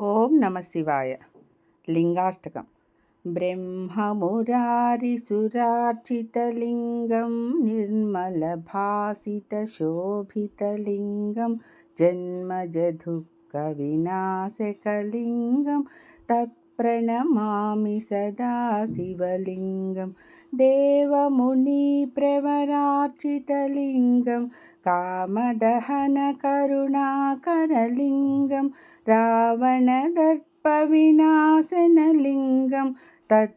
ఓం నమ శివాయ. లింగాష్టకం. బ్రహ్మమురారిసురార్చితలింగం నిర్మలభాసితశోభితలింగం జన్మజదుఃఖవినాశకలింగం प्रणमामि सदा शिवलिङ्गं देवमुनिप्रवरार्चितलिङ्गं कामदहनकरुणाकरलिङ्गं रावणदर्पविनाशनलिङ्गं तत्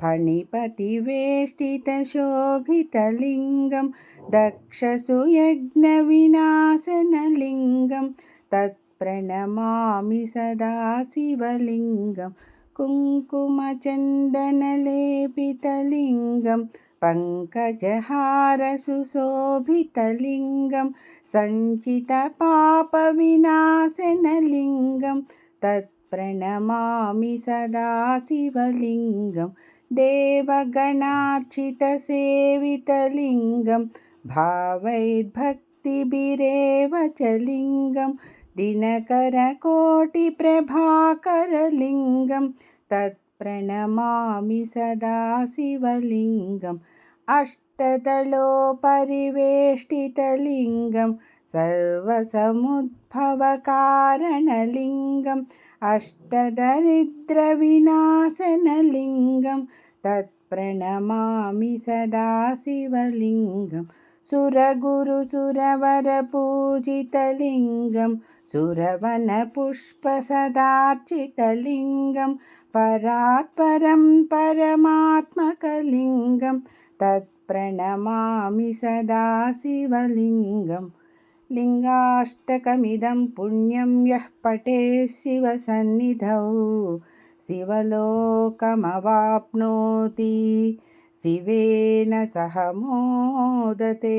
फणिपतिवेष्टितशोभितलिङ्गं दक्षसुयज्ञविनाशनलिङ्गं तत्प्रणमामि सदा शिवलिङ्गं कुङ्कुमचन्दनलेपितलिङ्गं पङ्कजहारसुशोभितलिङ्गं सञ्चितपापविनाशनलिङ्गं तत्प्रणमामि सदा शिवलिङ्गं देवगणार्चितसेवितलिङ्गं भावैर्भक्तिभिरेव च लिङ्गं दिनकरकोटिप्रभाकरलिङ्गं तत्प्रणमामि सदा शिवलिङ्गम् अष्टदलोपरिवेष्टितलिङ्गं सर्वसमुद्भवकारणलिङ्गम् अष्टदरिद्रविनाशनलिङ्गं तत्प्रणमामि सदा शिवलिङ्गं सुरगुरुसुरवरपूजितलिङ्गं सुरवनपुष्पसदार्चितलिङ्गं परात्परं परमात्मकलिङ्गं तत्प्रणमामि सदा शिवलिङ्गं లింగాష్టకమిదం పుణ్యం యః పటే శివసన్నిధౌ శివలోకమవాప్నోతి శివేన సహ మోదతే.